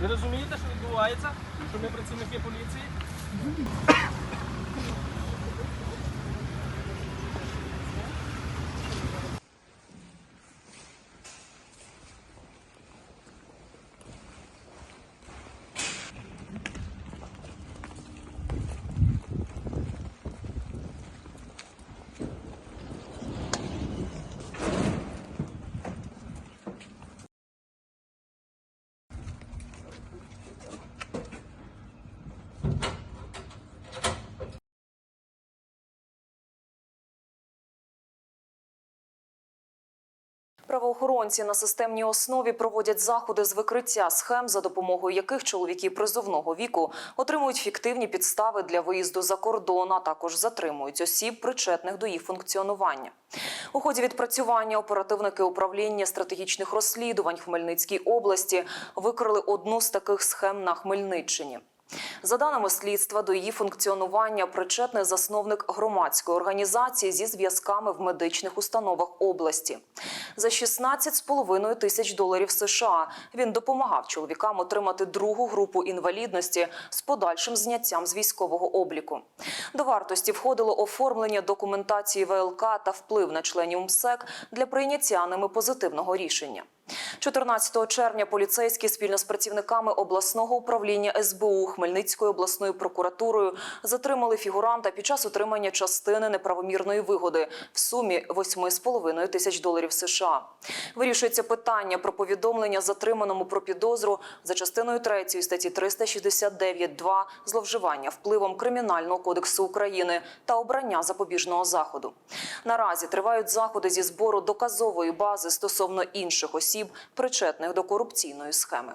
Ви розумієте, що відбувається? Що ми працівники поліції? Правоохоронці на системній основі проводять заходи з викриття схем, за допомогою яких чоловіки призовного віку отримують фіктивні підстави для виїзду за кордон, а також затримують осіб, причетних до їх функціонування. У ході відпрацювання оперативники управління стратегічних розслідувань в Хмельницькій області викрили одну з таких схем на Хмельниччині. За даними слідства, до її функціонування причетний засновник громадської організації зі зв'язками в медичних установах області. За 16,5 тисяч доларів США він допомагав чоловікам отримати другу групу інвалідності з подальшим зняттям з військового обліку. До вартості входило оформлення документації ВЛК та вплив на членів МСЕК для прийняття ними позитивного рішення. 14 червня поліцейські спільно з працівниками обласного управління СБУ Хмельницькою обласною прокуратурою затримали фігуранта під час отримання частини неправомірної вигоди в сумі 8,5 тисяч доларів США. Вирішується питання про повідомлення затриманому про підозру за частиною 3 статті 369.2 зловживання впливом Кримінального кодексу України та обрання запобіжного заходу. Наразі тривають заходи зі збору доказової бази стосовно інших осіб, причетних до корупційної схеми.